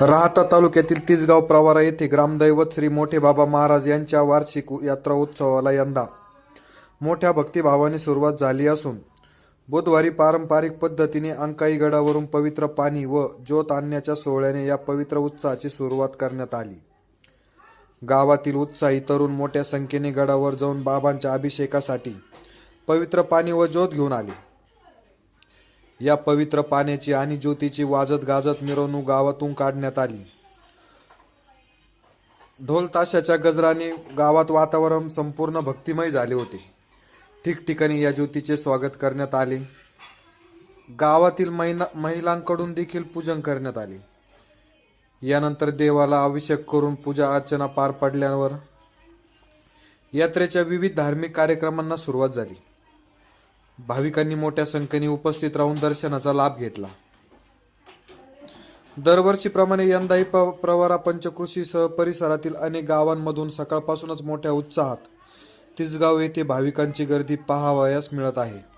राहता तालुक्यातील तिसगाव प्रवारा येथे ग्रामदैवत श्री मोठे बाबा महाराज यांच्या वार्षिक यात्रा उत्सवाला यंदा. मोठ्या भक्तिभावाने सुरुवात झाली असून बुधवारी पारंपरिक पद्धतीने अंकाई गडावरून पवित्र पाणी व ज्योत आणण्याच्या सोहळ्याने या पवित्र उत्सवाची सुरुवात करण्यात आली. गावातील उत्साही तरुण मोठ्या संख्येने गडावर जाऊन बाबांच्या अभिषेकासाठी पवित्र पाणी व ज्योत घेऊन आले. या पवित्र पाण्याची आणि ज्योतीची वाजत गाजत मिरवणूक गावातून काढण्यात आली. ढोल ताशाच्या गजराने गावात वातावरण संपूर्ण भक्तिमय झाले होते. ठिकठिकाणी या ज्योतीचे स्वागत करण्यात आले. गावातील महिला महिलांकडून देखील पूजन करण्यात आले. यानंतर देवाला अभिषेक करून पूजा अर्चना पार पडल्यावर यात्रेच्या विविध धार्मिक कार्यक्रमांना सुरुवात झाली. भाविकांनी मोठ्या संख्येने उपस्थित राहून दर्शनाचा लाभ घेतला. दरवर्षीप्रमाणे यंदाही प प्रवरा पंचकृषीसह परिसरातील अनेक गावांमधून सकाळपासूनच मोठ्या उत्साहात तिसगाव येथे भाविकांची गर्दी पाहावयास मिळत आहे.